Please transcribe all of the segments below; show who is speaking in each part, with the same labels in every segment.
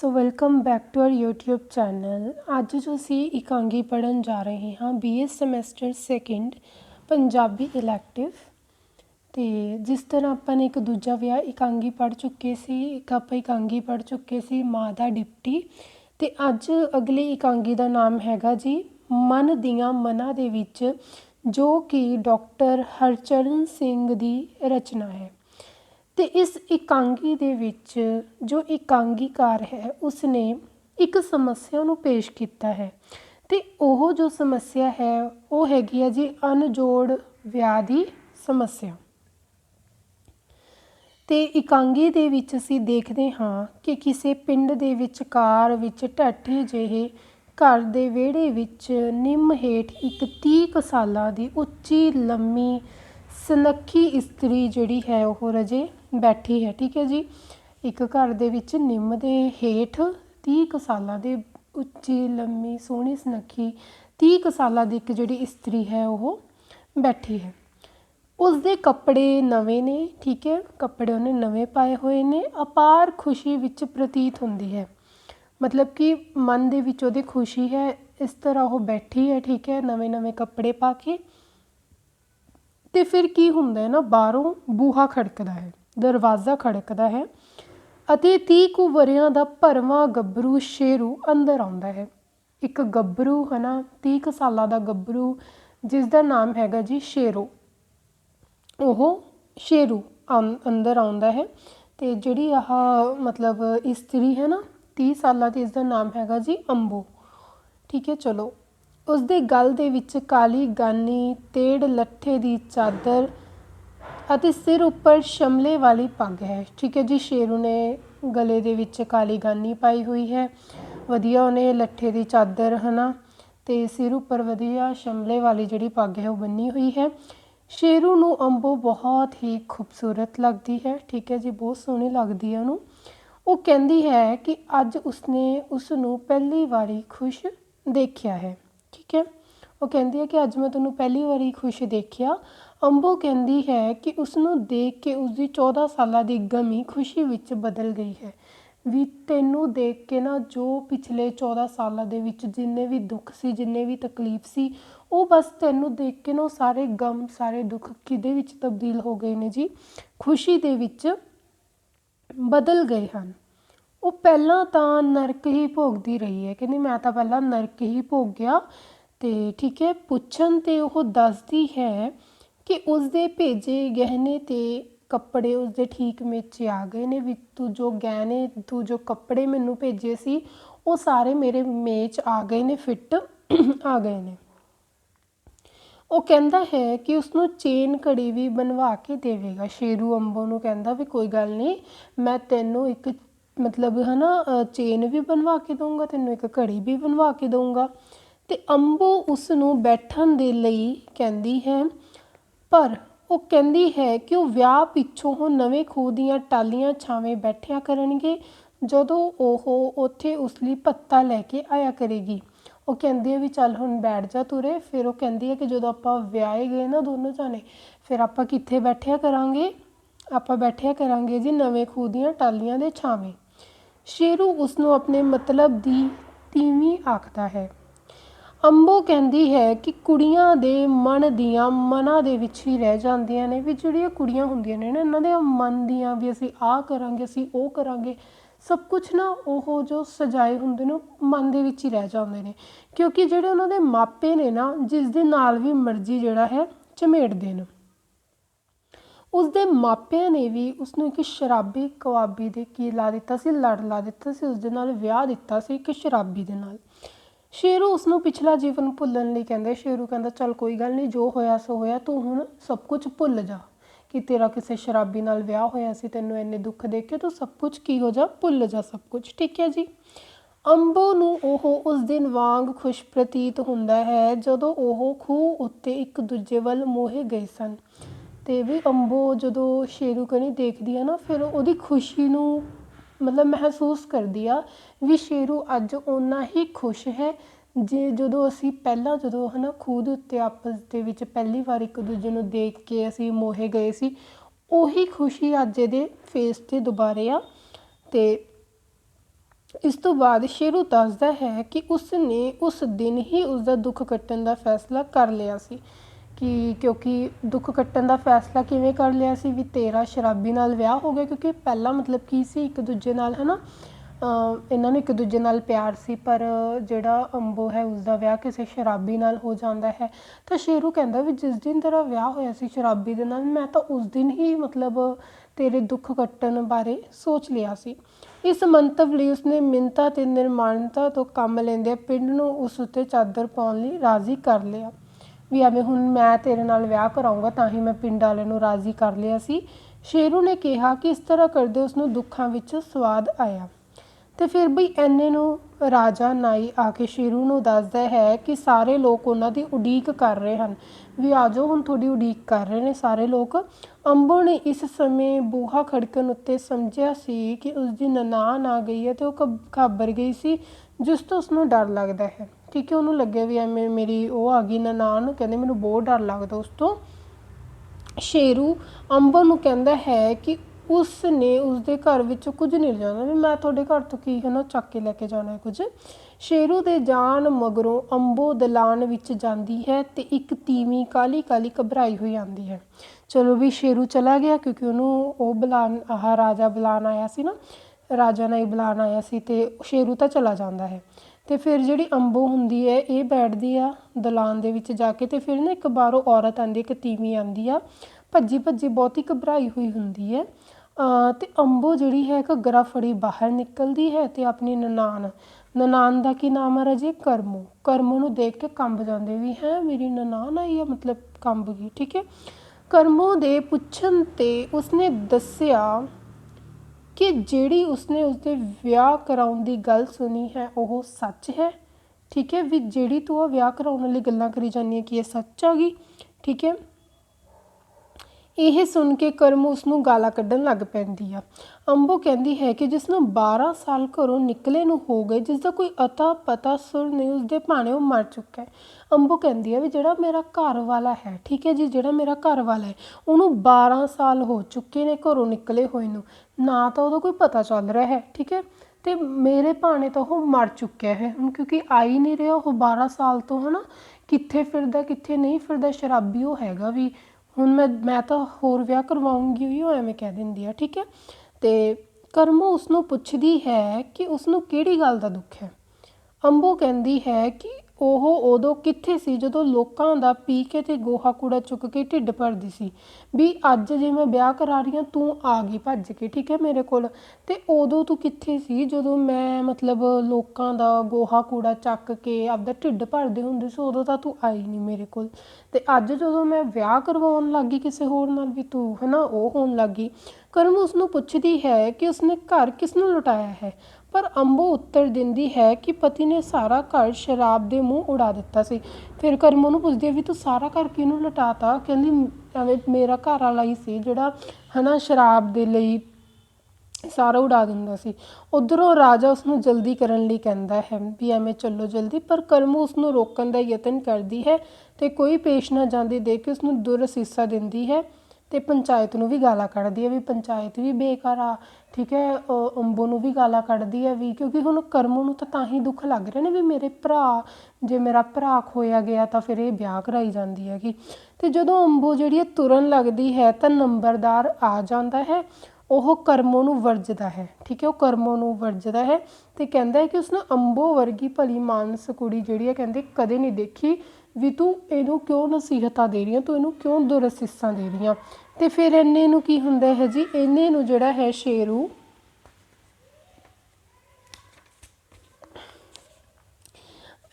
Speaker 1: So welcome back to our YouTube channel ਅੱਜ ਜੋ ਅਸੀਂ ਇਕਾਂਗੀ ਪੜਨ ਜਾ ਰਹੇ ਹਾਂ BA semester second Punjabi elective ਤੇ ਜਿਸ ਤਰ੍ਹਾਂ ਆਪਾਂ ਨੇ ਇੱਕ ਦੂਜਾ ਵਿਆਹ ਇਕਾਂਗੀ ਪੜ ਚੁੱਕੇ ਸੀ, ਇੱਕ ਆਪਾਂ ਇਕਾਂਗੀ ਪੜ ਚੁੱਕੇ ਸੀ, ਮਾਂ ਦਾ ਡਿਪਟੀ. ਤੇ ਅੱਜ ਅਗਲੀ ਇਕਾਂਗੀ ਦਾ ਨਾਮ ਹੈਗਾ ਜੀ, ਮਨ ਦੀਆਂ ਮਨਾਂ ਦੇ ਵਿੱਚ ਜੋ ਕਿ ਡਾਕਟਰ ਹਰਚਰਨ ਸਿੰਘ ਦੀ ਰਚਨਾ ਹੈ। ਤੇ ਇਸ ਇਕਾਂਗੀ ਦੇ ਵਿੱਚ ਜੋ ਇਕਾਂਗੀਕਾਰ ਹੈ, ਉਸਨੇ ਇੱਕ ਸਮੱਸਿਆ ਨੂੰ ਪੇਸ਼ ਕੀਤਾ ਹੈ। ਤੇ ਉਹ ਜੋ ਸਮੱਸਿਆ ਹੈ, ਉਹ ਹੈਗੀ ਹੈ ਜੀ ਅਣਜੋੜ ਵਿਆਹ ਦੀ ਸਮੱਸਿਆ। ਤੇ ਇਕਾਂਗੀ ਦੇ ਵਿੱਚ ਅਸੀਂ ਦੇਖਦੇ ਹਾਂ ਕਿ ਕਿਸੇ ਪਿੰਡ ਦੇ ਵਿਚਕਾਰ ਵਿੱਚ ਢੱਠੇ ਜਿਹੇ ਘਰ ਦੇ ਵਿਹੜੇ ਵਿੱਚ ਨਿੰਮ ਹੇਠ ਇੱਕ 30 ਕੁ ਸਾਲਾਂ ਦੀ ਉੱਚੀ ਲੰਮੀ ਸੁਨੱਖੀ ਇਸਤਰੀ ਜਿਹੜੀ ਹੈ ਉਹ ਰਜੇ ਬੈਠੀ ਹੈ, ਠੀਕ ਹੈ ਜੀ। ਇੱਕ ਘਰ ਦੇ ਵਿੱਚ ਨਿੰਮ ਦੇ ਹੇਠ 30 ਕੁ ਸਾਲਾਂ ਦੇ ਉੱਚੀ, ਲੰਮੀ, ਸੋਹਣੀ, ਸੁਨੱਖੀ 30 ਕੁ ਸਾਲਾਂ ਦੀ ਇੱਕ ਜਿਹੜੀ ਇਸਤਰੀ ਹੈ ਉਹ ਬੈਠੀ ਹੈ। ਉਸ ਦੇ ਕੱਪੜੇ ਨਵੇਂ ਨੇ, ਠੀਕ ਹੈ। ਕੱਪੜੇ ਉਹਨੇ ਨਵੇਂ ਪਾਏ ਹੋਏ ਨੇ। ਅਪਾਰ ਖੁਸ਼ੀ ਵਿੱਚ ਪ੍ਰਤੀਤ ਹੁੰਦੀ ਹੈ। ਮਤਲਬ ਕਿ ਮਨ ਦੇ ਵਿੱਚ ਉਹਦੇ ਖੁਸ਼ੀ ਹੈ, ਇਸ ਤਰ੍ਹਾਂ ਉਹ ਬੈਠੀ ਹੈ, ਠੀਕ ਹੈ। ਨਵੇਂ ਨਵੇਂ ਕੱਪੜੇ ਪਾ ਕੇ ਤੇ ਫਿਰ ਕੀ ਹੁੰਦਾ ਹੈ ਨਾ, ਬਾਹਰੋਂ ਬੂਹਾ ਖੜਕਦਾ ਹੈ, ਦਰਵਾਜ਼ਾ ਖੜਕਦਾ ਹੈ ਅਤੇ 30 ਕੁ ਵਰਿਆਂ ਦਾ ਭਰਵਾਂ ਗੱਭਰੂ ਸ਼ੇਰੂ ਅੰਦਰ ਆਉਂਦਾ ਹੈ। ਇੱਕ ਗੱਭਰੂ ਹੈ ਨਾ 30 ਕੁ ਸਾਲਾਂ ਦਾ ਗੱਭਰੂ ਜਿਸ ਦਾ ਨਾਮ ਹੈਗਾ ਜੀ ਸ਼ੇਰੂ। ਉਹ ਸ਼ੇਰੂ ਅੰਦਰ ਆਉਂਦਾ ਹੈ ਤੇ ਜਿਹੜੀ ਆਹ ਮਤਲਬ ਇਸਤਰੀ ਹੈ ਨਾ 30 ਸਾਲਾਂ ਦੀ ਇਸ ਦਾ ਨਾਮ ਹੈਗਾ ਜੀ ਅੰਬੋ। ਠੀਕ ਹੈ, ਚਲੋ। ਉਸ ਦੇ ਗਲ ਦੇ ਵਿੱਚ ਕਾਲੀ ਗਾਨੀ, ਤੇੜ ਲੱਠੇ ਦੀ ਚਾਦਰ ਅਤੇ ਸਿਰ ਉੱਪਰ ਸ਼ਮਲੇ ਵਾਲੀ ਪੱਗ ਹੈ। ਠੀਕ ਹੈ ਜੀ, ਸ਼ੇਰੂ ਨੇ ਗਲੇ ਦੇ ਵਿੱਚ ਕਾਲੀ ਗਾਨੀ ਪਾਈ ਹੋਈ ਹੈ। ਵਧੀਆ ਉਹਨੇ ਲੱਠੇ ਦੀ ਚਾਦਰ ਹੈ ਨਾ ਅਤੇ ਸਿਰ ਉੱਪਰ ਵਧੀਆ ਸ਼ਮਲੇ ਵਾਲੀ ਜਿਹੜੀ ਪੱਗ ਹੈ, ਉਹ ਬੰਨੀ ਹੋਈ ਹੈ। ਸ਼ੇਰੂ ਨੂੰ ਅੰਬੋ ਬਹੁਤ ਹੀ ਖੂਬਸੂਰਤ ਲੱਗਦੀ ਹੈ। ਠੀਕ ਹੈ ਜੀ, ਬਹੁਤ ਸੋਹਣੀ ਲੱਗਦੀ ਹੈ ਉਹਨੂੰ। ਉਹ ਕਹਿੰਦੀ ਹੈ ਕਿ ਅੱਜ ਉਸਨੇ ਉਸ ਨੂੰ ਪਹਿਲੀ ਵਾਰੀ ਖੁਸ਼ ਦੇਖਿਆ ਹੈ। ਠੀਕ ਹੈ। ਉਹ ਕਹਿੰਦੀ ਹੈ ਕਿ ਅੱਜ ਮੈਂ ਤੈਨੂੰ ਪਹਿਲੀ ਵਾਰੀ ਖੁਸ਼ ਦੇਖਿਆ। ਅੰਬੋ ਕਹਿੰਦੀ ਹੈ ਕਿ ਉਸ ਨੂੰ ਦੇਖ ਕੇ ਉਸ ਦੀ 14 ਸਾਲਾਂ ਦੀ ਗਮੀ ਖੁਸ਼ੀ ਵਿੱਚ ਬਦਲ ਗਈ ਹੈ। ਵੀ ਤੈਨੂੰ ਦੇਖ ਕੇ ਨਾ ਜੋ ਪਿਛਲੇ 14 ਸਾਲਾਂ ਦੇ ਵਿੱਚ ਜਿੰਨੇ ਵੀ ਦੁੱਖ ਸੀ, ਜਿੰਨੇ ਵੀ ਤਕਲੀਫ ਸੀ, ਉਹ ਬਸ ਤੈਨੂੰ ਦੇਖ ਕੇ ਨਾ ਉਹ ਸਾਰੇ ਗਮ, ਸਾਰੇ ਦੁੱਖ ਕਿਦੇ ਵਿੱਚ ਤਬਦੀਲ ਹੋ ਗਏ ਨੇ ਜੀ? ਖੁਸ਼ੀ ਦੇ ਵਿੱਚ ਬਦਲ ਗਏ ਹਨ। ਉਹ ਪਹਿਲਾਂ ਤਾਂ ਨਰਕ ਹੀ ਭੋਗਦੀ ਰਹੀ ਹੈ। ਕਹਿੰਦੀ ਮੈਂ ਤਾਂ ਪਹਿਲਾਂ ਨਰਕ ਹੀ ਭੋਗਿਆ ਤੇ ਠੀਕ ਹੈ, ਪੁੱਛਣ ਤੇ ਉਹ ਦੱਸਦੀ ਹੈ ਕਿ ਉਸਦੇ ਭੇਜੇ ਗਹਿਣੇ ਤੇ ਕੱਪੜੇ ਉਸਦੇ ਠੀਕ ਮੇਚੇ ਆ ਗਏ ਨੇ ਵੀ ਤੂੰ ਜੋ ਗਹਿਣੇ, ਤੂੰ ਜੋ ਕੱਪੜੇ ਮੈਨੂੰ ਭੇਜੇ ਸੀ, ਉਹ ਸਾਰੇ ਮੇਰੇ ਮੇਚ ਆ ਗਏ ਨੇ, ਫਿੱਟ ਆ ਗਏ ਨੇ। ਉਹ ਕਹਿੰਦਾ ਹੈ ਕਿ ਉਸ ਨੂੰ ਚੇਨ ਘੜੀ ਵੀ ਬਣਵਾ ਕੇ ਦੇਵੇਗਾ। ਸ਼ੇਰੂ ਅੰਬੋ ਨੂੰ ਕਹਿੰਦਾ ਵੀ ਕੋਈ ਗੱਲ ਨਹੀਂ, ਮੈਂ ਤੈਨੂੰ ਇੱਕ ਮਤਲਬ ਹਨਾ ਚੇਨ ਵੀ ਬਣਵਾ ਕੇ ਦਊਂਗਾ, ਤੈਨੂੰ ਇੱਕ ਘੜੀ ਵੀ ਬਣਵਾ ਕੇ ਦਊਂਗਾ। ਤੇ ਅੰਬੋ ਉਸ ਨੂੰ ਬੈਠਣ ਦੇ ਲਈ ਕਹਿੰਦੀ ਹੈ, ਪਰ ਉਹ ਕਹਿੰਦੀ ਹੈ ਕਿ ਉਹ ਵਿਆਹ ਪਿੱਛੋਂ ਉਹ ਨਵੇਂ ਖੂਹ ਦੀਆਂ ਟਾਲੀਆਂ ਛਾਵੇਂ ਬੈਠਿਆ ਕਰਨਗੇ, ਜਦੋਂ ਉਹ ਉੱਥੇ ਉਸ ਲਈ ਪੱਤਾ ਲੈ ਕੇ ਆਇਆ ਕਰੇਗੀ। ਉਹ ਕਹਿੰਦੀ ਹੈ ਵੀ ਚੱਲ ਹੁਣ ਬੈਠ ਜਾ ਤੁਰੇ, ਫਿਰ ਉਹ ਕਹਿੰਦੀ ਹੈ ਕਿ ਜਦੋਂ ਆਪਾਂ ਵਿਆਹੇ ਗਏ ਨਾ ਦੋਨੋਂ ਜਾਣੇ, ਫਿਰ ਆਪਾਂ ਕਿੱਥੇ ਬੈਠਿਆ ਕਰਾਂਗੇ? ਆਪਾਂ ਬੈਠਿਆ ਕਰਾਂਗੇ ਜੀ ਨਵੇਂ ਖੂਹ ਦੀਆਂ ਟਾਲੀਆਂ ਦੇ ਛਾਵੇਂ। ਸ਼ੇਰੂ ਉਸ ਨੂੰ ਆਪਣੇ ਮਤਲਬ ਦੀ ਤੀਵੀਂ ਆਖਦਾ ਹੈ। ਅੰਬੋ ਕਹਿੰਦੀ ਹੈ ਕਿ ਕੁੜੀਆਂ ਦੇ ਮਨ ਦੀਆਂ ਮਨਾਂ ਦੇ ਵਿੱਚ ਹੀ ਰਹਿ ਜਾਂਦੀਆਂ ਨੇ, ਵੀ ਜਿਹੜੀਆਂ ਕੁੜੀਆਂ ਹੁੰਦੀਆਂ ਨੇ ਨਾ, ਇਹਨਾਂ ਦੇ ਮਨ ਦੀਆਂ ਵੀ ਅਸੀਂ ਆਹ ਕਰਾਂਗੇ, ਅਸੀਂ ਉਹ ਕਰਾਂਗੇ, ਸਭ ਕੁਝ ਨਾ ਉਹ ਜੋ ਸਜਾਏ ਹੁੰਦੇ ਨੇ, ਉਹ ਮਨ ਦੇ ਵਿੱਚ ਹੀ ਰਹਿ ਜਾਂਦੇ ਨੇ। ਕਿਉਂਕਿ ਜਿਹੜੇ ਉਹਨਾਂ ਦੇ ਮਾਪੇ ਨੇ ਨਾ, ਜਿਸ ਦੇ ਨਾਲ ਵੀ ਮਰਜ਼ੀ ਜਿਹੜਾ ਹੈ ਝਮੇੜਦੇ ਨੇ। ਉਸ ਦੇ ਮਾਪਿਆਂ ਨੇ ਵੀ ਉਸ ਨੂੰ ਇੱਕ ਸ਼ਰਾਬੀ ਕਵਾਬੀ ਦੇ ਕੀ ਲਾ ਦਿੱਤਾ ਸੀ, ਲੜ ਲਾ ਦਿੱਤਾ ਸੀ ਉਸ ਦੇ ਨਾਲ ਵਿਆਹ ਦਿੱਤਾ ਸੀ ਇੱਕ ਸ਼ਰਾਬੀ ਦੇ ਨਾਲ। ਸ਼ੇਰੂ ਉਸ ਨੂੰ ਪਿਛਲਾ ਜੀਵਨ ਭੁੱਲਣ ਲਈ ਕਹਿੰਦੇ, ਸ਼ੇਰੂ ਕਹਿੰਦਾ, ਚੱਲ ਕੋਈ ਗੱਲ ਨਹੀਂ, ਜੋ ਹੋਇਆ ਸੋ ਹੋਇਆ, ਤੂੰ ਹੁਣ ਸਭ ਕੁਝ ਭੁੱਲ ਜਾ। ਕਿ ਤੇਰਾ ਕਿਸੇ ਸ਼ਰਾਬੀ ਨਾਲ ਵਿਆਹ ਹੋਇਆ ਸੀ, ਤੈਨੂੰ ਇੰਨੇ ਦੁੱਖ ਦੇ ਕੇ ਤੂੰ ਸਭ ਕੁਝ ਕੀ ਹੋ ਜਾ, ਭੁੱਲ ਜਾ ਸਭ ਕੁਝ ਠੀਕ ਹੈ ਜੀ। ਅੰਬੋ ਨੂੰ ਉਹ ਉਸ ਦਿਨ ਵਾਂਗ ਖੁਸ਼ ਪ੍ਰਤੀਤ ਹੁੰਦਾ ਹੈ ਜਦੋਂ ਉਹ ਖੂਹ ਉੱਤੇ ਇੱਕ ਦੂਜੇ ਵੱਲ ਮੋਹੇ ਗਏ ਸਨ। ਅਤੇ ਵੀ ਅੰਬੋ ਜਦੋਂ ਸ਼ੇਰੂ ਕਨੀ ਦੇਖਦੀ ਆ ਨਾ, ਫਿਰ ਉਹਦੀ ਖੁਸ਼ੀ ਨੂੰ ਮਤਲਬ ਮਹਿਸੂਸ ਕਰਦੀ ਆ ਵੀ ਸ਼ੇਰੂ ਅੱਜ ਓਨਾ ਹੀ ਖੁਸ਼ ਹੈ। ਜੇ ਜਦੋਂ ਅਸੀਂ ਪਹਿਲਾਂ ਜਦੋਂ ਹਨਾ ਖੂਹ ਦੇ ਉੱਤੇ ਆਪਸ ਦੇ ਵਿੱਚ ਪਹਿਲੀ ਵਾਰ ਇੱਕ ਦੂਜੇ ਨੂੰ ਦੇਖ ਕੇ ਅਸੀਂ ਮੋਹੇ ਗਏ ਸੀ, ਉਹੀ ਖੁਸ਼ੀ ਅੱਜ ਇਹਦੇ ਫੇਸ ਤੇ ਦੁਬਾਰੇ ਆ। ਅਤੇ ਇਸ ਤੋਂ ਬਾਅਦ ਸ਼ੇਰੂ ਦੱਸਦਾ ਹੈ ਕਿ ਉਸ ਨੇ ਉਸ ਦਿਨ ਹੀ ਉਸ ਦਾ ਦੁੱਖ ਕੱਟਣ ਦਾ ਫੈਸਲਾ ਕਰ ਲਿਆ ਸੀ। ਕਿ ਕਿਉਂਕਿ ਦੁੱਖ ਕੱਟਣ ਦਾ ਫੈਸਲਾ ਕਿਵੇਂ ਕਰ ਲਿਆ ਸੀ ਵੀ ਤੇਰਾ ਸ਼ਰਾਬੀ ਨਾਲ ਵਿਆਹ ਹੋ ਗਿਆ? ਕਿਉਂਕਿ ਪਹਿਲਾਂ ਮਤਲਬ ਕੀ ਸੀ, ਇੱਕ ਦੂਜੇ ਨਾਲ, ਹਨਾ? ਅਹ ਇਹਨਾਂ ਨੂੰ ਇੱਕ ਦੂਜੇ ਨਾਲ ਪਿਆਰ ਸੀ, ਪਰ ਜਿਹੜਾ ਅੰਬੋ ਹੈ ਉਸ ਦਾ ਵਿਆਹ ਕਿਸੇ ਸ਼ਰਾਬੀ ਨਾਲ ਹੋ ਜਾਂਦਾ ਹੈ। ਤਾਂ ਸ਼ੇਰੂ ਕਹਿੰਦਾ ਵੀ ਜਿਸ ਦਿਨ ਤੇਰਾ ਵਿਆਹ ਹੋਇਆ ਸੀ ਸ਼ਰਾਬੀ ਦੇ ਨਾਲ, ਮੈਂ ਤਾਂ ਉਸ ਦਿਨ ਹੀ ਮਤਲਬ ਤੇਰੇ ਦੁੱਖ ਕੱਟਣ ਬਾਰੇ ਸੋਚ ਲਿਆ ਸੀ। ਇਸ ਮੰਤਵ ਲਈ ਉਸਨੇ ਮਿੰਤਾ ਤੇ ਨਿਰਮਾਣਤਾ ਤੋਂ ਕੰਮ ਲੈਂਦੇ ਪਿੰਡ ਨੂੰ ਉਸ ਉੱਤੇ ਚਾਦਰ ਪਾਉਣ ਲਈ ਰਾਜ਼ੀ ਕਰ ਲਿਆ। ਵੀ ਐਵੇਂ ਹੁਣ ਮੈਂ ਤੇਰੇ ਨਾਲ ਵਿਆਹ ਕਰਾਉਂਗਾ, ਤਾਂ ਹੀ ਮੈਂ ਪਿੰਡ ਵਾਲੇ ਨੂੰ ਰਾਜ਼ੀ ਕਰ ਲਿਆ ਸੀ। ਸ਼ੇਰੂ ਨੇ ਕਿਹਾ ਕਿ ਇਸ ਤਰ੍ਹਾਂ ਕਰਦੇ ਉਸ ਨੂੰ ਦੁੱਖਾਂ ਵਿੱਚ ਸਵਾਦ ਆਇਆ। ਤੇ ਫਿਰ ਬਈ ਐਨੇ ਨੂੰ ਰਾਜਾ ਨਾਈ ਆ ਕੇ ਸ਼ੇਰੂ ਨੂੰ ਦੱਸਦਾ ਹੈ ਕਿ ਸਾਰੇ ਲੋਕ ਉਹਨਾਂ ਦੀ ਉਡੀਕ ਕਰ ਰਹੇ ਹਨ। ਵੀ ਆ ਜਾਓ, ਹੁਣ ਤੁਹਾਡੀ ਉਡੀਕ ਕਰ ਰਹੇ ਨੇ ਸਾਰੇ ਲੋਕ। ਅੰਬੋ ਨੇ ਇਸ ਸਮੇਂ ਬੂਹਾ ਖੜਕਣ ਉੱਤੇ ਸਮਝਿਆ ਸੀ ਕਿ ਉਸ ਦੀ ਨਨਾਣ ਆ ਗਈ ਹੈ ਤੇ ਉਹ ਘਬ- ਘਾਬਰ ਗਈ ਸੀ, ਜਿਸ ਤੋਂ ਉਸਨੂੰ ਡਰ ਲੱਗਦਾ ਹੈ। ਠੀਕ ਹੈ, ਉਹਨੂੰ ਲੱਗਿਆ ਵੀ ਐਵੇਂ ਮੇਰੀ ਉਹ ਆ ਗਈ ਨਨਾਣ, ਕਹਿੰਦੇ ਮੈਨੂੰ ਬਹੁਤ ਡਰ ਲੱਗਦਾ ਉਸ ਤੋਂ। ਸ਼ੇਰੂ ਅੰਬਰ ਨੂੰ ਕਹਿੰਦਾ ਹੈ ਕਿ ਉਸ ਨੇ ਉਸ ਦੇ ਘਰ ਵਿੱਚੋਂ ਕੁਝ ਨਹੀਂ ਲਿਜਾਣਾ। ਵੀ ਮੈਂ ਤੁਹਾਡੇ ਘਰ ਤੋਂ ਕੀ ਹੈ ਨਾ ਚੱਕ ਕੇ ਲੈ ਕੇ ਜਾਣਾ ਹੈ ਕੁਝ। ਸ਼ੇਰੂ ਦੇ ਜਾਣ ਮਗਰੋਂ ਅੰਬੋ ਦਲਾਨ ਵਿੱਚ ਜਾਂਦੀ ਹੈ ਤੇ ਇੱਕ ਤੀਵੀਂ ਕਾਲੀ ਕਾਲੀ ਘਬਰਾਈ ਹੋਈ ਆਂਦੀ ਹੈ। ਚਲੋ ਵੀ ਸ਼ੇਰੂ ਚਲਾ ਗਿਆ ਕਿਉਂਕਿ ਉਹਨੂੰ ਉਹ ਬੁਲਾਣ ਆਹ ਰਾਜਾ ਬੁਲਾਣ ਆਇਆ ਸੀ ਨਾ, ਰਾਜਾ ਨੇ ਬੁਲਾਣ ਆਇਆ ਸੀ ਤੇ ਸ਼ੇਰੂ ਤਾਂ ਚਲਾ ਜਾਂਦਾ ਹੈ। ਤੇ ਫਿਰ ਜਿਹੜੀ ਅੰਬੋ ਹੁੰਦੀ ਹੈ, ਇਹ ਬੈਠਦੀ ਆ ਦਲਾਨ ਦੇ ਵਿੱਚ ਜਾ ਕੇ ਤੇ ਫਿਰ ਨਾ ਇੱਕ ਬਾਹਰੋਂ ਔਰਤ ਆਂਦੀ ਇੱਕ ਤੀਵੀਂ ਆਂਦੀ ਆ। ਭੱਜੀ ਭੱਜੀ ਬਹੁਤੀ ਘਬਰਾਈ ਹੋਈ ਹੁੰਦੀ ਹੈ। ਅਤੇ ਅੰਬੋ ਜਿਹੜੀ ਹੈ ਘੱਗਰਾ ਫੜੀ ਬਾਹਰ ਨਿਕਲਦੀ ਹੈ ਅਤੇ ਆਪਣੀ ਨਨਾਣ ਨਨਾਣ ਦਾ ਕੀ ਨਾਮ ਆ ਰਾਜੇ? ਕਰਮੋ। ਕਰਮੋ ਨੂੰ ਦੇਖ ਕੇ ਕੰਬ ਜਾਂਦੇ ਵੀ, ਹੈ, ਮੇਰੀ ਨਨਾਣ ਆਈ ਹੈ ਮਤਲਬ ਕੰਬ ਗਈ, ਠੀਕ ਹੈ? ਕਰਮੋ ਦੇ ਪੁੱਛਣ ਤੇ ਉਸਨੇ ਦੱਸਿਆ ਕਿ ਜਿਹੜੀ ਉਸਨੇ ਉਸਦੇ ਵਿਆਹ ਕਰਾਉਣ ਦੀ ਗੱਲ ਸੁਣੀ ਹੈ, ਉਹ ਸੱਚ ਹੈ, ਠੀਕ ਹੈ? ਵੀ ਜਿਹੜੀ ਤੂੰ ਉਹ ਵਿਆਹ ਕਰਾਉਣ ਵਾਲੀ ਗੱਲਾਂ ਕਰੀ ਜਾਂਦੀ ਹੈ, ਕਿ ਇਹ ਸੱਚ ਆ ਗਈ? ਠੀਕ ਹੈ? ਇਹ ਸੁਣ ਕੇ ਕਰਮ ਉਸ ਨੂੰ ਗਾਲਾਂ ਕੱਢਣ ਲੱਗ ਪੈਂਦੀ ਆ। ਅੰਬੋ ਕਹਿੰਦੀ ਹੈ ਕਿ ਜਿਸ ਨੂੰ 12 ਸਾਲ ਘਰੋਂ ਨਿਕਲੇ ਨੂੰ ਹੋ ਗਏ, ਜਿਸ ਦਾ ਕੋਈ ਅਤਾ ਪਤਾ ਸੁਰ ਨਹੀਂ ਉਸ ਦੇ ਭਾਣੇ ਉਹ ਮਰ ਚੁੱਕਾ ਹੈ। ਅੰਬੋ ਕਹਿੰਦੀ ਹੈ ਵੀ ਜਿਹੜਾ ਮੇਰਾ ਘਰ ਵਾਲਾ ਹੈ, ਠੀਕ ਹੈ ਜੀ, ਜਿਹੜਾ ਮੇਰਾ ਘਰ ਵਾਲਾ ਹੈ, ਉਹਨੂੰ 12 ਸਾਲ ਹੋ ਚੁੱਕੇ ਨੇ ਘਰੋਂ ਨਿਕਲੇ ਹੋਏ ਨੂੰ। ਨਾ ਤਾਂ ਉਹਦਾ ਕੋਈ ਪਤਾ ਚੱਲ ਰਿਹਾ ਹੈ, ਠੀਕ ਹੈ, ਤੇ ਮੇਰੇ ਭਾਣੇ ਤਾਂ ਉਹ ਮਰ ਚੁੱਕਿਆ ਹੈ। ਹੁਣ ਕਿਉਂਕਿ ਆ ਹੀ ਨਹੀਂ ਰਿਹਾ ਉਹ 12 ਸਾਲ ਤੋਂ, ਹਨਾ, ਕਿੱਥੇ ਫਿਰਦਾ, ਕਿੱਥੇ ਨਹੀਂ ਫਿਰਦਾ, ਸ਼ਰਾਬੀ ਉਹ ਹੈਗਾ ਵੀ। ਹੁਣ ਮੈਂ ਮੈਂ ਤਾਂ ਹੋਰ ਵਿਆਹ ਕਰਵਾਉਂਗੀ ਵੀ ਉਹ ਐਵੇਂ ਕਹਿ ਦਿੰਦੀ ਆ, ਠੀਕ ਹੈ? ਤੇ ਕਰਮੋ ਉਸ ਨੂੰ ਪੁੱਛਦੀ ਹੈ ਕਿ ਉਸ ਨੂੰ ਕਿਹੜੀ ਗੱਲ ਦਾ ਦੁੱਖ ਹੈ? ਅੰਬੋ ਕਹਿੰਦੀ ਹੈ ਕਿ ਉਹ ਉਦੋਂ ਕਿੱਥੇ ਸੀ ਜਦੋਂ ਲੋਕਾਂ ਦਾ ਪੀ ਕੇ ਤੇ ਗੋਹਾ ਕੂੜਾ ਚੁੱਕ ਕੇ ਢਿੱਡ ਭਰਦੀ ਸੀ? ਵੀ ਅੱਜ ਜੇ ਮੈਂ ਵਿਆਹ ਕਰਾ ਰਹੀ ਹਾਂ, ਤੂੰ ਆ ਗਈ ਭੱਜ ਕੇ, ਠੀਕ ਹੈ ਮੇਰੇ ਕੋਲ? ਤੇ ਉਦੋਂ ਤੂੰ ਕਿੱਥੇ ਸੀ ਜਦੋਂ ਮੈਂ, ਮਤਲਬ ਲੋਕਾਂ ਦਾ ਗੋਹਾ ਕੂੜਾ ਚੱਕ ਕੇ ਆਪਦਾ ਢਿੱਡ ਭਰਦੇ ਹੁੰਦੇ ਸੀ, ਉਦੋਂ ਤਾਂ ਤੂੰ ਆਈ ਨਹੀਂ ਮੇਰੇ ਕੋਲ। ਅਤੇ ਅੱਜ ਜਦੋਂ ਮੈਂ ਵਿਆਹ ਕਰਵਾਉਣ ਲੱਗ ਗਈ ਕਿਸੇ ਹੋਰ ਨਾਲ ਵੀ ਤੂੰ ਹੈ ਨਾ ਉਹ ਹੋਣ ਲੱਗ ਗਈ ਕਰਮ ਉਸਨੂੰ ਪੁੱਛਦੀ ਹੈ ਕਿ ਉਸਨੇ ਘਰ ਕਿਸ ਨੂੰ ਲੁਟਾਇਆ ਹੈ? ਪਰ ਅੰਬੋ ਉੱਤਰ ਦਿੰਦੀ ਹੈ ਕਿ ਪਤੀ ਨੇ ਸਾਰਾ ਘਰ ਸ਼ਰਾਬ ਦੇ ਮੂੰਹ ਉਡਾ ਦਿੱਤਾ ਸੀ। ਫਿਰ ਕਰਮ ਉਹਨੂੰ ਪੁੱਛਦੀ ਹੈ ਵੀ ਤੂੰ ਸਾਰਾ ਘਰ ਕਿਹਨੂੰ ਲੁਟਾਤਾ? ਕਹਿੰਦੀ, ਐਵੇਂ ਮੇਰਾ ਘਰ ਵਾਲਾ ਹੀ ਸੀ ਜਿਹੜਾ, ਹਨਾ, ਸ਼ਰਾਬ ਦੇ ਲਈ ਸਾਰਾ ਉਡਾ ਦਿੰਦਾ ਸੀ। ਉਧਰੋਂ ਰਾਜਾ ਉਸ ਨੂੰ ਜਲਦੀ ਕਰਨ ਲਈ ਕਹਿੰਦਾ ਹੈ ਵੀ ਐਵੇਂ ਚੱਲੋ ਜਲਦੀ, ਪਰ ਕਰਮੂ ਉਸ ਨੂੰ ਰੋਕਣ ਦਾ ਯਤਨ ਕਰਦੀ ਹੈ ਤੇ ਕੋਈ ਪੇਸ਼ ਨਾ ਜਾਂਦੀ ਦੇਖ ਕੇ ਉਸ ਨੂੰ ਦੁਰਸੀਸਾ ਦਿੰਦੀ ਹੈ ਤੇ ਪੰਚਾਇਤ ਨੂੰ ਵੀ ਗਾਲਾਂ ਕੱਢਦੀ ਹੈ ਵੀ ਪੰਚਾਇਤ ਵੀ ਬੇਕਾਰ ਆ, ਠੀਕ ਹੈ ਅੰਬੋ ਨੂੰ ਵੀ ਗਾਲਾਂ ਕੱਢਦੀ ਹੈ ਵੀ, ਕਿਉਂਕਿ ਹੁਣ ਕਰਮੂ ਨੂੰ ਤਾਂ ਤਾਂ ਹੀ ਦੁੱਖ ਲੱਗ ਰਿਹਾ ਨੇ ਵੀ ਮੇਰੇ ਭਰਾ, ਜੇ ਮੇਰਾ ਭਰਾ ਖੋਇਆ ਗਿਆ ਤਾਂ ਫਿਰ ਇਹ ਵਿਆਹ ਕਰਾਈ ਜਾਂਦੀ ਹੈਗੀ। ਤੇ ਜਦੋਂ ਅੰਬੋ ਜਿਹੜੀ ਹੈ ਤੁਰਨ ਲੱਗਦੀ ਹੈ ਤਾਂ ਨੰਬਰਦਾਰ ਆ ਜਾਂਦਾ ਹੈ। ਉਹ ਕਰਮੋ ਨੂੰ ਵਰਜਦਾ ਹੈ, ਠੀਕ ਹੈ, ਉਹ ਕਰਮੋ ਨੂੰ ਵਰਜਦਾ ਹੈ ਤੇ ਕਹਿੰਦਾ ਹੈ ਕਿ ਉਸਨੇ ਅੰਬੋ ਵਰਗੀ ਭਲੀ ਮਾਨਸ ਕੁੜੀ ਜਿਹੜੀ ਹੈ ਕਹਿੰਦੇ ਕਦੇ ਨਹੀਂ ਦੇਖੀ ਵੀ ਤੂੰ ਇਹਨੂੰ ਕਿਉਂ ਨਸੀਹਤਾਂ ਦੇ ਰਹੀਆਂ, ਤੂੰ ਇਹਨੂੰ ਕਿਉਂ ਦੁਰਸੀਸਾਂ ਦੇ ਰਹੀ ਤੇ ਫਿਰ ਇੰਨੇ ਨੂੰ ਕੀ ਹੁੰਦਾ ਹੈ ਜੀ? ਇਹਨੇ ਨੂੰ ਜਿਹੜਾ ਹੈ ਸ਼ੇਰੂ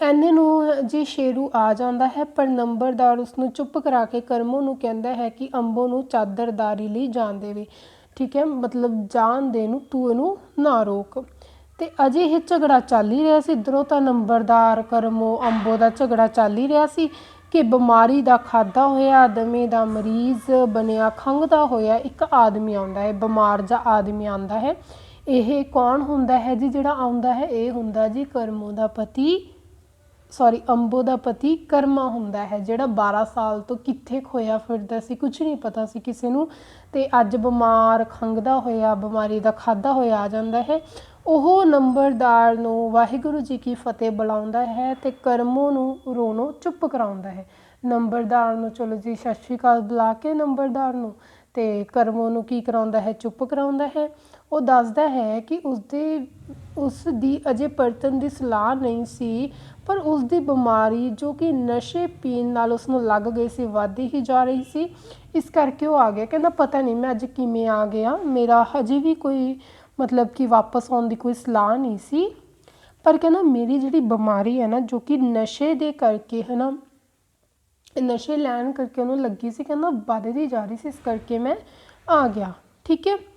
Speaker 1: ਐਨੇ ਨੂੰ ਜੀ ਸ਼ੇਰੂ ਆ ਜਾਂਦਾ ਹੈ ਪਰ ਨੰਬਰਦਾਰ ਉਸ ਨੂੰ ਚੁੱਪ ਕਰਾ ਕੇ ਕਰਮੋ ਨੂੰ ਕਹਿੰਦਾ ਹੈ ਕਿ ਅੰਬੋ ਨੂੰ ਚਾਦਰਦਾਰੀ ਲਈ ਜਾਣ ਦੇਵੇ। ਠੀਕ ਹੈ, ਮਤਲਬ ਜਾਣ ਦੇ ਨੂੰ, ਤੂੰ ਇਹਨੂੰ ਨਾ ਰੋਕ। ਤੇ ਅਜੇ ਇਹ ਝਗੜਾ ਚੱਲ ਹੀ ਰਿਹਾ ਸੀ। ਇਧਰੋਂ ਤਾਂ ਨੰਬਰਦਾਰ ਕਰਮੋ ਅੰਬੋ ਦਾ ਝਗੜਾ ਚੱਲ ਹੀ ਰਿਹਾ ਸੀ ਕਿ ਬਿਮਾਰੀ ਦਾ ਖਾਦਾ ਹੋਇਆ, ਦਮੇ ਦਾ ਮਰੀਜ਼ ਬਣਿਆ ਖੰਘਦਾ ਹੋਇਆ, ਇੱਕ ਆਦਮੀ ਆਉਂਦਾ ਹੈ, ਬਿਮਾਰ ਜਾਂ ਆਦਮੀ ਆਉਂਦਾ ਹੈ। ਇਹ ਕੌਣ ਹੁੰਦਾ ਹੈ ਜੀ? ਜਿਹੜਾ ਆਉਂਦਾ ਹੈ, ਇਹ ਹੁੰਦਾ ਜੀ ਕਰਮੋ ਦਾ ਪਤੀ ਸੌਰੀ ਅੰਬੋ ਦਾ ਪਤੀ ਕਰਮਾ ਹੁੰਦਾ ਹੈ, ਜਿਹੜਾ 12 ਸਾਲ ਤੋਂ ਕਿੱਥੇ ਖੋਇਆ ਫਿਰਦਾ ਸੀ ਕੁਝ ਨਹੀਂ ਪਤਾ ਸੀ ਕਿਸੇ ਨੂੰ। ਤੇ ਅੱਜ ਬਿਮਾਰ ਖੰਗਦਾ ਹੋਇਆ, ਬਿਮਾਰੀ ਦਾ ਖਾਦਾ ਹੋਇਆ ਆ ਜਾਂਦਾ ਹੈ। ਉਹ ਨੰਬਰਦਾਰ ਨੂੰ ਵਾਹਿਗੁਰੂ ਜੀ ਕੀ ਫਤਿਹ ਬੁਲਾਉਂਦਾ ਹੈ ਤੇ ਕਰਮੋ ਨੂੰ ਰੋਣੋ, ਚੁੱਪ ਕਰਾਉਂਦਾ ਹੈ। ਨੰਬਰਦਾਰ ਨੂੰ, ਚਲੋ ਜੀ, ਸਤਿ ਸ਼੍ਰੀ ਅਕਾਲ, ਬੁਲਾ ਕੇ ਨੰਬਰਦਾਰ ਨੂੰ। ਤੇ ਕਰਮੋ ਨੂੰ ਕੀ ਕਰਾਉਂਦਾ ਹੈ, ਚੁੱਪ ਕਰਾਉਂਦਾ ਹੈ। ਉਹ ਦੱਸਦਾ ਹੈ ਕਿ ਉਸਦੇ ਉਸ ਦੀ ਅਜੇ ਪਰਤਨ ਦੀ ਸਲਾਹ ਨਹੀਂ ਸੀ। ਪਰ ਉਸ ਦੀ ਬਿਮਾਰੀ ਜੋ ਕਿ ਨਸ਼ੇ ਪੀਣ ਨਾਲ ਉਸ ਨੂੰ ਲੱਗ ਗਈ ਸੀ, ਵੱਧਦੀ ਹੀ ਜਾ ਰਹੀ ਸੀ, ਇਸ ਕਰਕੇ ਉਹ ਆ ਗਿਆ। ਕਹਿੰਦਾ, ਪਤਾ ਨਹੀਂ, ਮੈਂ ਅੱਜ ਕਿਵੇਂ ਆ ਗਿਆ। ਮੇਰਾ ਹਜੇ ਵੀ ਕੋਈ ਮਤਲਬ ਕਿ ਵਾਪਸ ਆਉਣ ਦੀ ਕੋਈ ਸਲਾਹ ਨਹੀਂ ਸੀ। ਪਰ ਕਹਿੰਦਾ, ਮੇਰੀ ਜਿਹੜੀ ਬਿਮਾਰੀ ਹੈ ਨਾ, ਜੋ ਕਿ ਨਸ਼ੇ ਦੇ ਕਰਕੇ ਹੈ ਨਾ, ਨਸ਼ੇ ਲੈਣ ਕਰਕੇ ਉਹਨੂੰ ਲੱਗੀ ਸੀ, ਕਹਿੰਦਾ ਵੱਧਦੀ ਜਾ ਰਹੀ ਸੀ, ਇਸ ਕਰਕੇ ਮੈਂ ਆ ਗਿਆ। ਠੀਕ ਹੈ?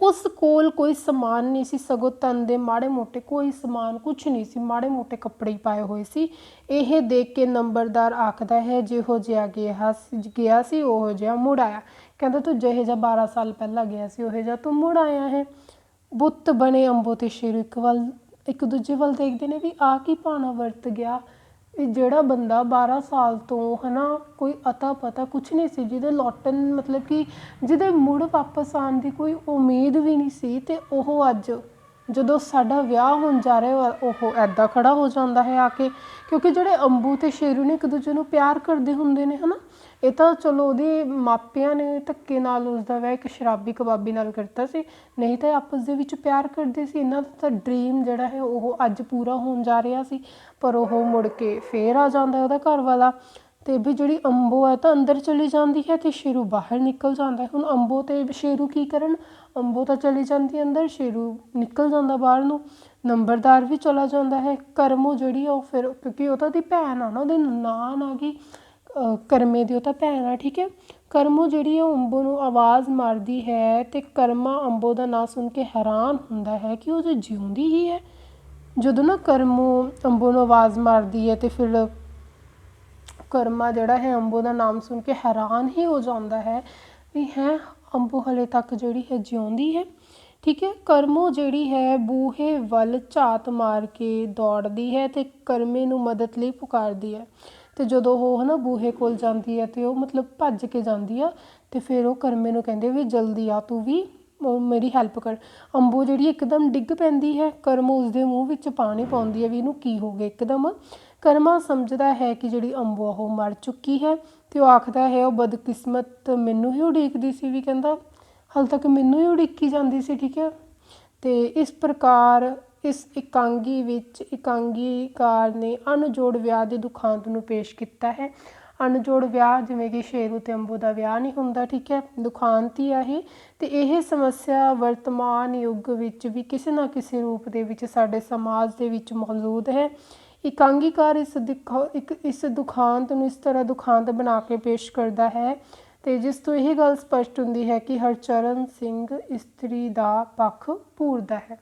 Speaker 1: ਉਸ ਕੋਲ ਕੋਈ ਸਮਾਨ ਨਹੀਂ ਸੀ, ਸਗੋਂ ਤਨ ਦੇ ਮਾੜੇ ਮੋਟੇ ਕੋਈ ਸਮਾਨ ਕੁਝ ਨਹੀਂ ਸੀ, ਮਾੜੇ ਮੋਟੇ ਕੱਪੜੇ ਹੀ ਪਾਏ ਹੋਏ ਸੀ। ਇਹ ਦੇਖ ਕੇ ਨੰਬਰਦਾਰ ਆਖਦਾ ਹੈ, ਜਿਹੋ ਜਿਹਾ ਗਿਆ ਸੀ ਗਿਆ ਸੀ, ਉਹੋ ਜਿਹਾ ਮੁੜ ਆਇਆ। ਕਹਿੰਦਾ, ਤੂੰ ਜਿਹੇ ਜਿਹਾ 12 ਸਾਲ ਪਹਿਲਾਂ ਗਿਆ ਸੀ, ਉਹ ਜਿਹਾ ਤੂੰ ਮੁੜ ਆਇਆ ਹੈ। ਬੁੱਤ ਬਣੇ ਅੰਬੋ ਤੇ ਸ਼ੇਰ ਇੱਕ ਵੱਲ, ਇੱਕ ਦੂਜੇ ਵੱਲ ਦੇਖਦੇ ਨੇ ਵੀ ਆ ਕੀ ਭਾਣਾ ਵਰਤ ਗਿਆ। ਇਹ ਜਿਹੜਾ ਬੰਦਾ 12 ਸਾਲ ਤੋਂ ਹਨਾ ਕੋਈ ਅਤਾ ਪਤਾ ਕੁਝ ਨਹੀਂ ਸੀ, ਜਿਹਦੇ ਲੌਟਣ ਮਤਲਬ ਕਿ ਜਿਹਦੇ ਮੁੜ ਵਾਪਸ ਆਉਣ ਦੀ ਕੋਈ ਉਮੀਦ ਵੀ ਨਹੀਂ ਸੀ ਅਤੇ ਉਹ ਅੱਜ ਜਦੋਂ ਸਾਡਾ ਵਿਆਹ ਹੋਣ ਜਾ ਰਿਹਾ ਉਹ ਐਦਾਂ ਖੜਾ ਹੋ ਜਾਂਦਾ ਹੈ ਆ ਕੇ। ਕਿਉਂਕਿ ਜਿਹੜੇ ਅੰਬੂ ਤੇ ਸ਼ੇਰੂ ਨੇ ਇੱਕ ਦੂਜੇ ਨੂੰ ਪਿਆਰ ਕਰਦੇ ਹੁੰਦੇ ਨੇ, ਹਨਾ? ਇਹ ਤਾਂ ਚਲੋ ਉਹਦੇ ਮਾਪਿਆਂ ਨੇ ਧੱਕੇ ਨਾਲ ਉਸ ਦਾ ਵਿਆਹ ਇੱਕ ਸ਼ਰਾਬੀ ਕਬਾਬੀ ਨਾਲ ਕਰਤਾ ਸੀ। ਨਹੀਂ ਤਾਂ ਆਪਸ ਦੇ ਵਿੱਚ ਪਿਆਰ ਕਰਦੇ ਸੀ। ਇਹਨਾਂ ਦਾ ਤਾਂ ਡ੍ਰੀਮ ਜਿਹੜਾ ਹੈ, ਉਹ ਅੱਜ ਪੂਰਾ ਹੋਣ ਜਾ ਰਿਹਾ ਸੀ। ਪਰ ਉਹ ਮੁੜ ਕੇ ਫੇਰ ਆ ਜਾਂਦਾ ਉਹਦਾ ਘਰ ਵਾਲਾ ਅਤੇ ਵੀ ਜਿਹੜੀ ਅੰਬੋ ਹੈ ਤਾਂ ਅੰਦਰ ਚਲੀ ਜਾਂਦੀ ਹੈ ਅਤੇ ਸ਼ੇਰੂ ਬਾਹਰ ਨਿਕਲ ਜਾਂਦਾ ਹੁਣ ਅੰਬੋ ਤੇ ਸ਼ੇਰੂ ਕੀ ਕਰਨ? ਅੰਬੋ ਤਾਂ ਚਲੀ ਜਾਂਦੀ ਅੰਦਰ, ਸ਼ੇਰੂ ਨਿਕਲ ਜਾਂਦਾ ਬਾਹਰ ਨੂੰ, ਨੰਬਰਦਾਰ ਵੀ ਚਲਾ ਜਾਂਦਾ ਹੈ। ਕਰਮੋ ਜਿਹੜੀ ਆ, ਉਹ ਫਿਰ, ਕਿਉਂਕਿ ਉਹ ਤਾਂ ਉਹਦੀ ਭੈਣ ਆ ਨਾ, ਉਹਦੇ ਨਾਨ ਆ ਗਈ। ਕਰਮੇ ਦੀ ਉਹ ਤਾਂ ਭੈਣ ਆ, ਠੀਕ ਹੈ? ਕਰਮੋ ਜਿਹੜੀ ਆ, ਉਹ ਅੰਬੋ ਨੂੰ ਆਵਾਜ਼ ਮਾਰਦੀ ਹੈ ਅਤੇ ਕਰਮਾ ਅੰਬੋ ਦਾ ਨਾਂ ਸੁਣ ਕੇ ਹੈਰਾਨ ਹੁੰਦਾ ਹੈ ਕਿ ਉਹ ਜੋ ਜਿਉਂਦੀ ਹੀ ਹੈ। ਜਦੋਂ ਨਾ ਕਰਮੋ ਅੰਬੋ ਨੂੰ ਆਵਾਜ਼ ਮਾਰਦੀ ਹੈ ਅਤੇ ਫਿਰ ਕਰਮਾ ਜਿਹੜਾ ਹੈ, ਅੰਬੋ ਦਾ ਨਾਮ ਸੁਣ ਕੇ ਹੈਰਾਨ ਹੀ ਹੋ ਜਾਂਦਾ ਹੈ ਵੀ ਹੈ, ਅੰਬੋ ਹਲੇ ਤੱਕ ਜਿਹੜੀ ਹੈ ਜਿਉਂਦੀ ਹੈ। ਠੀਕ ਹੈ, ਕਰਮੋ ਜਿਹੜੀ ਹੈ, ਬੂਹੇ ਵੱਲ ਝਾਤ ਮਾਰ ਕੇ ਦੌੜਦੀ ਹੈ ਤੇ ਕਰਮੇ ਨੂੰ ਮਦਦ ਲਈ ਪੁਕਾਰਦੀ ਹੈ। ਤੇ ਜਦੋਂ ਉਹ ਹਨਾ ਬੂਹੇ ਕੋਲ ਜਾਂਦੀ ਹੈ ਤੇ ਉਹ ਮਤਲਬ ਭੱਜ ਕੇ ਜਾਂਦੀ ਆ ਤੇ ਫਿਰ ਉਹ ਕਰਮੇ ਨੂੰ ਕਹਿੰਦੇ ਵੀ ਜਲਦੀ ਆ, ਤੂੰ ਵੀ ਮੇਰੀ ਹੈਲਪ ਕਰ। ਅੰਬੋ ਜਿਹੜੀ ਇੱਕਦਮ ਡਿੱਗ ਪੈਂਦੀ ਹੈ, ਕਰਮੋ ਉਸਦੇ ਮੂੰਹ ਵਿੱਚ ਪਾਣੀ ਪਾਉਂਦੀ ਹੈ ਵੀ ਇਹਨੂੰ ਕੀ ਹੋ ਗਿਆ ਇੱਕਦਮ। ਕਰਮਾ ਸਮਝਦਾ ਹੈ ਕਿ ਜਿਹੜੀ ਅੰਬੋ ਆ ਉਹ ਮਰ ਚੁੱਕੀ ਹੈ ਤੇ ਉਹ ਆਖਦਾ ਹੈ, ਉਹ ਬਦਕਿਸਮਤ ਮੈਨੂੰ ਹੀ ਉਡੀਕਦੀ ਸੀ, ਵੀ ਕਹਿੰਦਾ। ਹਾਲ ਤੱਕ ਮੈਨੂੰ ਹੀ ਉਡੀਕੀ ਜਾਂਦੀ ਸੀ, ਠੀਕ ਹੈ? ਤੇ ਇਸ ਪ੍ਰਕਾਰ ਇਸ ਇਕਾਂਗੀ ਵਿੱਚ ਇਕਾਂਗੀਕਾਰ ਨੇ ਅਣਜੋੜ ਵਿਆਹ ਦੇ ਦੁਖਾਂਤ ਨੂੰ ਪੇਸ਼ ਕੀਤਾ ਹੈ। ਅਣਜੋੜ ਵਿਆਹ ਜਿਵੇਂ ਕਿ ਸ਼ੇਰੂ ਤੇ ਅੰਬੂ ਦਾ ਵਿਆਹ ਨਹੀਂ ਹੁੰਦਾ, ਠੀਕ ਹੈ? ਦੁਖਾਂਤ ਹੀ ਆ ਇਹ। ਤੇ ਇਹ ਸਮੱਸਿਆ ਵਰਤਮਾਨ ਯੁੱਗ ਵਿੱਚ ਵੀ ਕਿਸੇ ਨਾ ਕਿਸੇ ਰੂਪ ਦੇ ਵਿੱਚ ਸਾਡੇ ਸਮਾਜ ਦੇ ਵਿੱਚ ਮੌਜੂਦ ਹੈ। ਇਕਾਂਗੀਕਾਰ ਇਸ ਦਿਖਾ, ਇੱਕ ਇਸ ਦੁਖਾਂਤ ਨੂੰ ਇਸ ਤਰ੍ਹਾਂ ਦੁਖਾਂਤ ਬਣਾ ਕੇ ਪੇਸ਼ ਕਰਦਾ ਹੈ ਤੇ ਜਿਸ ਤੋਂ ਇਹ ਗੱਲ ਸਪਸ਼ਟ ਹੁੰਦੀ ਹੈ ਕਿ ਹਰਚਰਨ ਸਿੰਘ ਇਸਤਰੀ ਦਾ ਪੱਖ ਪੂਰਦਾ ਹੈ।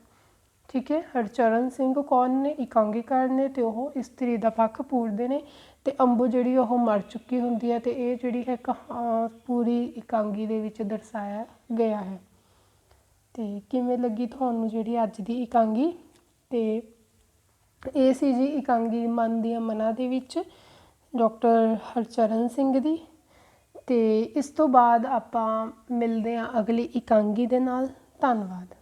Speaker 1: ਠੀਕ ਹੈ, ਹਰਚਰਨ ਸਿੰਘ ਕੌਣ ਨੇ? ਇਕਾਂਗੀਕਾਰ ਨੇ ਤੇ ਉਹ ਇਸਤਰੀ ਦਾ ਪੱਖ ਪੂਰਦੇ ਨੇ ਤੇ ਅੰਬੂ ਜਿਹੜੀ ਉਹ ਮਰ ਚੁੱਕੀ ਹੁੰਦੀ ਹੈ ਤੇ ਇਹ ਜਿਹੜੀ ਹੈ ਕਹਾ, ਪੂਰੀ ਇਕਾਂਗੀ ਦੇ ਵਿੱਚ ਦਰਸਾਇਆ ਗਿਆ ਹੈ। ਤੇ ਕਿਵੇਂ ਲੱਗੀ ਤੁਹਾਨੂੰ ਜਿਹੜੀ ਅੱਜ ਦੀ ਇਕਾਂਗੀ? ਤੇ ਇਹ ਸੀ ਜੀ ਇਕਾਂਗੀ ਮਨ ਦੀਆਂ ਮਨਾਂ ਦੇ ਵਿੱਚ, ਡਾਕਟਰ ਹਰਚਰਨ ਸਿੰਘ ਦੀ। ਤੇ ਇਸ ਤੋਂ ਬਾਅਦ ਆਪਾਂ ਮਿਲਦੇ ਹਾਂ ਅਗਲੀ ਇਕਾਂਗੀ ਦੇ ਨਾਲ। ਧੰਨਵਾਦ।